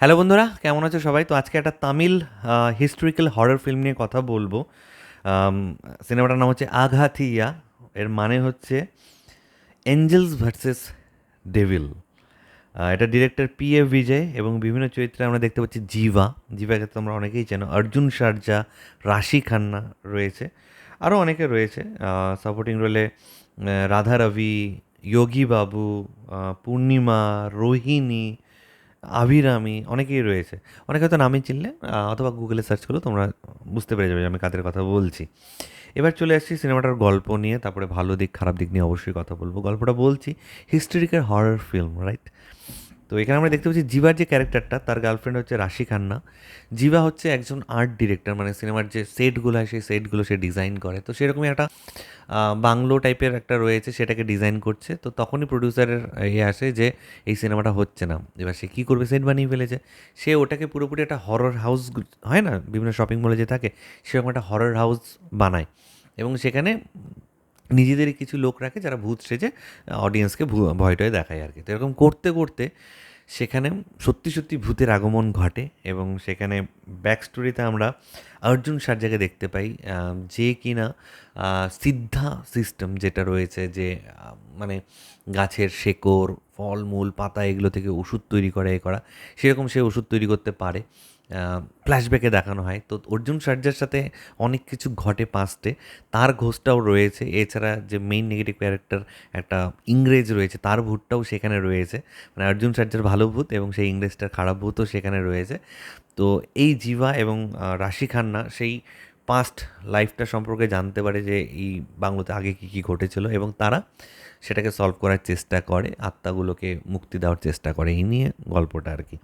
Hello বন্ধুরা, কেমন আছো সবাই? তো আজকে একটা তামিল হিস্টোরিক্যাল হরর ফিল্ম নিয়ে কথা বলব। সিনেমাটার নাম হচ্ছে আঘাথিয়া এর মানে হচ্ছে এঞ্জেলস ভার্সেস ডেভিল এটা ডিরেক্টর পি এ বিজয় এবং বিভিন্ন চরিত্রে আমরা দেখতে পাচ্ছি জিভা। জিভাকে তোমরা অনেকেই চেনো। অর্জুন সারজা রাশি খান্না রয়েছে। আরও অনেকে রয়েছে। সাপোর্টিং রোলে রাধা রবি, যোগী বাবু পূর্ণিমা, রোহিণী আভিরামি অনেকেই রয়েছে। অনেকে হয়তো নামে চিনলে অথবা গুগলে সার্চ করলে তোমরা বুঝতে পেরে যাবে যে আমি কাদের কথা বলছি। এবার চলে আসছি সিনেমাটার গল্প নিয়ে, তারপরে ভালো দিক, খারাপ দিক নিয়ে অবশ্যই কথা বলব। গল্পটা বলছি হিস্টোরিক্যাল হরর ফিল্ম রাইট তো এখানে আমরা দেখতে পাচ্ছি জিবার যে ক্যারেক্টারটা, তার গার্লফ্রেন্ড হচ্ছে রাশি খান্না। জিবা হচ্ছে একজন আর্ট ডিরেক্টর মানে সিনেমার যে সেটগুলো হয়, সেই সেটগুলো সে ডিজাইন করে। তো সেরকমই একটা বাংলো টাইপের একটা রয়েছে, সেটাকে ডিজাইন করছে। তো তখনই প্রডিউসারের ইয়ে আসে যে এই সিনেমাটা হচ্ছে না। এবার সে কী করবে, সেট বানিয়ে ফেলেছে। সে ওটাকে পুরোপুরি একটা হরর হাউস হয় না? বিভিন্ন শপিং মলে যে থাকে, সেরকম একটা হরর হাউস বানায়। এবং সেখানে নিজেদের কিছু লোক রাখে যারা ভূত সেজে অডিয়েন্সকে ভয়টয় দেখায় আর কি। তো এরকম করতে করতে সেখানে সত্যি সত্যি ভূতের আগমন ঘটে এবং সেখানে ব্যাক স্টোরিতে আমরা অর্জুন সার্জাকে দেখতে পাই যে কিনা সিদ্ধা সিস্টেম যেটা রয়েছে যে মানে গাছের শেকড়, ফলমূল, পাতা, এগুলো থেকে ওষুধ তৈরি করা, এ করা, সেরকম সে ওষুধ তৈরি করতে পারে। ফ্ল্যাশব্যাকে দেখানো হয়। তো অর্জুন সার্জার সাথে অনেক কিছু ঘটে পাঁচটে তার ঘোষটাও রয়েছে। এছাড়া যে মেইন নেগেটিভ ক্যারেক্টার একটা ইংরেজ রয়েছে, তার ভূতটাও সেখানে রয়েছে। মানে অর্জুন সার্জার ভালো ভূত এবং সেই ইংরেজটার খারাপ ভূতও সেখানে রয়েছে। তো এই জিভা এবং রাশি খান্না সেই পাস্ট লাইফটা সম্পর্কে জানতে পারে যে এই বাংলোতে আগে কী কী ঘটেছিল এবং তারা সেটাকে সলভ করার চেষ্টা করে, আত্মাগুলোকে মুক্তি দেওয়ার চেষ্টা করে। এই নিয়ে গল্পটা আর কি।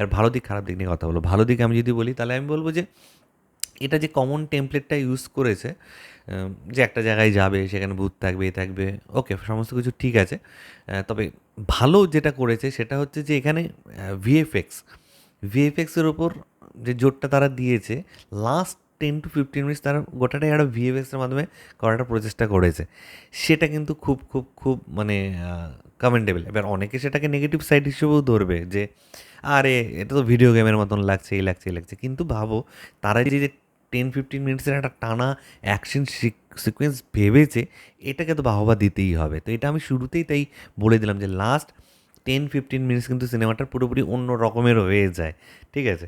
এর ভালো দিক খারাপ দিক নিয়ে কথা বলব। ভালো দিক আমি যদি বলি, তাহলে আমি বলব যে এটা যে কমন টেমপ্লেটটা ইউজ করেছে যে একটা জায়গায় যাবে, সেখানে ভূত থাকবে, এ থাকবে ওকে সমস্ত কিছু ঠিক আছে। তবে ভালো যেটা করেছে, সেটা হচ্ছে যে এখানে ভিএফএক্স ভিএফএক্সের ওপর যে জোরটা তারা দিয়েছে last ten to fifteen minutes তারা গোটাটাই একটা ভিএফএক্সের মাধ্যমে করাটা প্রচেষ্টা করেছে। সেটা কিন্তু খুব খুব খুব মানে কমেন্টেবল এবার অনেকে সেটাকে নেগেটিভ সাইড হিসেবেও ধরবে যে, আরে, এটা তো ভিডিও গেমের মতন লাগছে, এই লাগছে এই লাগছে। কিন্তু ভাবো, তারা যে টেন ফিফটিন মিনিটসের একটা টানা অ্যাকশন সিকোয়েন্স ভেবেছে, এটাকে তো বাহবা দিতেই হবে। তো এটা আমি শুরুতেই তাই বলে দিলাম যে লাস্ট টেন ফিফটিন মিনিটস কিন্তু সিনেমাটা পুরোপুরি অন্য রকমের হয়ে যায়। ঠিক আছে?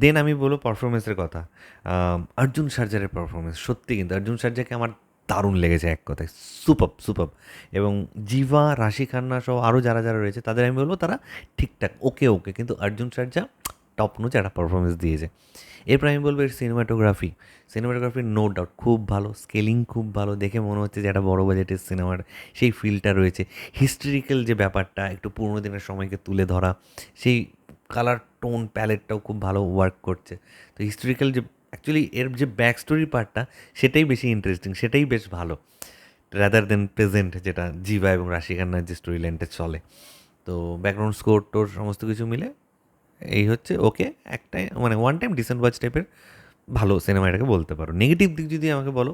দেন আমি বলব পারফরমেন্সের কথা। অর্জুন সার্জারের পারফরমেন্স সত্যি কিন্তু অর্জুন সার্জাকে আমার দারুণ লেগেছে এক কথায় সুপার সুপার এবং জিভা, রাশি খান্না সহ আরও যারা যারা রয়েছে, তাদের আমি বলব তারা ঠিকঠাক ওকে ওকে কিন্তু অর্জুন সার্জা টপ নোচ একটা পারফরমেন্স দিয়েছে। এরপর আমি বলব এর সিনেমাটোগ্রাফি সিনেমাটোগ্রাফি নো ডাউট খুব ভালো স্কেলিং খুব ভালো। দেখে মনে হচ্ছে যে একটা বড় বাজেটের সিনেমার সেই ফিলটা রয়েছে। হিস্টোরিক্যাল যে ব্যাপারটা, একটু পুরোনো দিনের সময়কে তুলে ধরা, সেই কালার টোন প্যালেটটাও খুব ভালো ওয়ার্ক করছে। তো হিস্টোরিক্যাল যে অ্যাকচুয়ালি এর যে ব্যাক স্টোরি পার্টটা সেটাই বেশি ইন্টারেস্টিং সেটাই বেশ ভালো। রাদার দেন প্রেজেন্ট যেটা জিবা এবং রাশি খান্নার যে স্টোরি লাইনটা চলে। তো ব্যাকগ্রাউন্ড স্কোর টোর সমস্ত কিছু মিলে, এই হচ্ছে ওকে একটাই মানে ওয়ান টাইম ডিসেন্ট ওয়াচ টাইপের ভালো সিনেমা এটাকে বলতে পারো। নেগেটিভ দিক যদি আমাকে বলো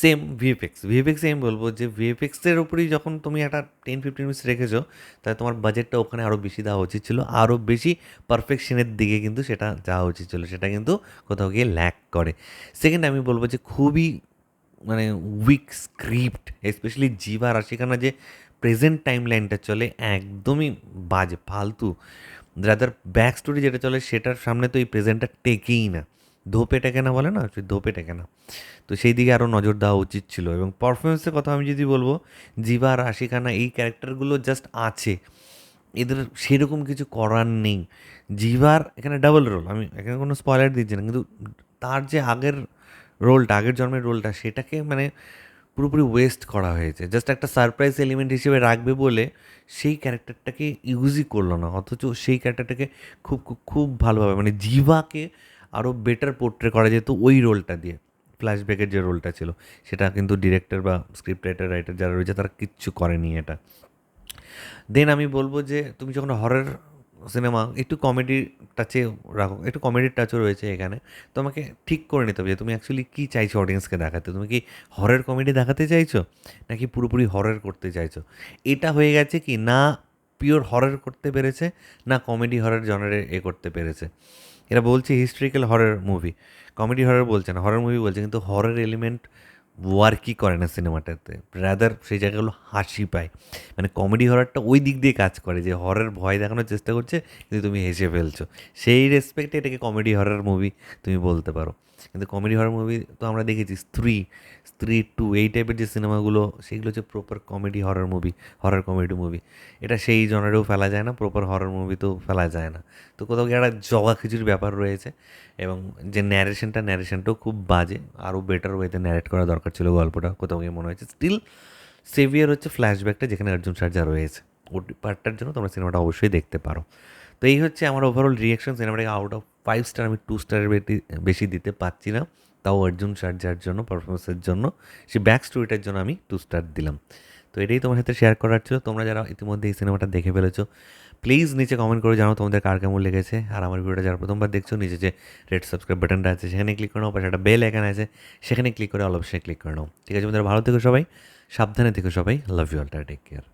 সেম ভিএফএক্স ভিএফএক্সে আমি বলব যে ভিএফএক্সের উপরেই যখন তুমি একটা টেন ফিফটিন মিনিটস রেখেছো, তাহলে তোমার বাজেটটা ওখানে আরও বেশি দেওয়া উচিত ছিল। আরও বেশি পারফেকশনের দিকে কিন্তু সেটা যাওয়া উচিত ছিল, সেটা কিন্তু কোথাও গিয়ে ল্যাক করে। সেকেন্ড আমি বলব যে খুবই মানে উইক স্ক্রিপ্ট স্পেশালি জিবা রাশিখানা যে প্রেজেন্ট টাইম লাইনটা চলে একদমই বাজে, ফালতু। রাদার ব্যাক স্টোরি যেটা চলে সেটার সামনে তো এই প্রেজেন্টটা টেকেই না। ধোপে টেকে না বলে না ধোপে টেকে না। তো সেই দিকে আরও নজর দেওয়া উচিত ছিল এবং পারফরমেন্সের কথা আমি যদি বলব জিবা আর এই ক্যারেক্টারগুলো জাস্ট আছে। এদের সেরকম কিছু করার নেই। জিভার এখানে ডাবল রোল আমি এখানে কোনো স্পয়লার দিচ্ছি না, কিন্তু তার যে আগের রোলটা আগের জন্মের রোলটা সেটাকে মানে পুরোপুরি ওয়েস্ট করা হয়েছে। জাস্ট একটা সারপ্রাইজ এলিমেন্ট হিসেবে রাখবে বলে সেই ক্যারেক্টারটাকে ইউজই করল না, অথচ সেই ক্যারেক্টারটাকে খুব খুব ভালোভাবে মানে জিভাকে আরও বেটার পোর্ট্রে করা যেত ওই রোলটা দিয়ে। ফ্ল্যাশব্যাকের যে রোলটা ছিল, সেটা কিন্তু ডিরেক্টর বা স্ক্রিপ্ট রাইটার রাইটার যারা রয়েছে, তারা কিচ্ছু করেনি এটা। দেন আমি বলব যে, তুমি যখন হরর সিনেমা একটু কমেডি টাচে রাখো, একটু কমেডির টাচও রয়েছে এখানে। তোমাকে ঠিক করে নিতে হবে যে, তুমি অ্যাকচুয়ালি কী চাইছো অডিয়েন্সকে দেখাতে? তুমি কি হরের কমেডি দেখাতে চাইছো? নাকি পুরোপুরি হরের করতে চাইছো? এটা হয়ে গেছে কি, না পিওর হরর করতে পেরেছে, না কমেডি হরর জনারে এ করতে পেরেছে। এরা বলছে historical horror movie comedy horror বলছে না হরর মুভি বলছে, কিন্তু হরর এলিমেন্ট ওয়ার্কই করে না সিনেমাটাতে রাদার সেই জায়গাগুলো হাসি পায়। মানে কমেডি হররটা ওই দিক দিয়ে কাজ করে যে হরের ভয় দেখানোর চেষ্টা করছে, কিন্তু তুমি হেসে ফেলছো। সেই রেসপেক্টে এটাকে কমেডি হরর মুভি তুমি বলতে পারো। কিন্তু কমেডি হরর মুভি তো আমরা দেখেছি স্ত্রী স্ত্রী টু এই টাইপের যে সিনেমাগুলো সেগুলো হচ্ছে proper comedy horror movie horror comedy movie এটা সেই জনারেও ফেলা যায় না প্রপার হরর মুভিতেও ফেলা যায় না। তো কোথাও গিয়ে একটা জগা খিচুড়ির ব্যাপার রয়েছে এবং যে ন্যারেশনটা ন্যারেশনটাও খুব বাজে, আরও বেটার ওয়েতে ন্যারেট করা দরকার ছিল গল্পটা, কোথাও গিয়ে মনে হয়েছে। স্টিল সেভিয়ার হচ্ছে ফ্ল্যাশব্যাকটা যেখানে অর্জুন সার্জা রয়েছে। ওই পার্টটার জন্য তোমরা সিনেমাটা অবশ্যই দেখতে পারো। তো এই হচ্ছে আমার ওভারঅল রিয়াকশন সিনেমাটাকে আউট অফ ফাইভ স্টার আমি টু স্টারের বেশি দিতে পারছি না। তাও অর্জুন সার্জার জন্য পারফরমেন্সের জন্য, সে ব্যাক স্টোরিটার জন্য আমি টু স্টার দিলাম। তো এটাই তোমার সাথে শেয়ার করার ছিল। তোমরা যারা ইতিমধ্যে এই সিনেমাটা দেখে ফেলেছো প্লিজ নিচে কমেন্ট করে জানাও তোমাদের কার কেমন লেগেছে। আর আমার ভিডিওটা যারা প্রথমবার দেখছ, নিচে যে রেড সাবস্ক্রাইব বাটনটা আছে, সেখানে ক্লিক করে নাও, পাশে একটা বেল এখানে আছে, সেখানে ক্লিক করে অল অবশ্যই ক্লিক করে নাও। ঠিক আছে তোমাদের ভালো থেকো সবাই, সাবধানে থেকো সবাই love you all take care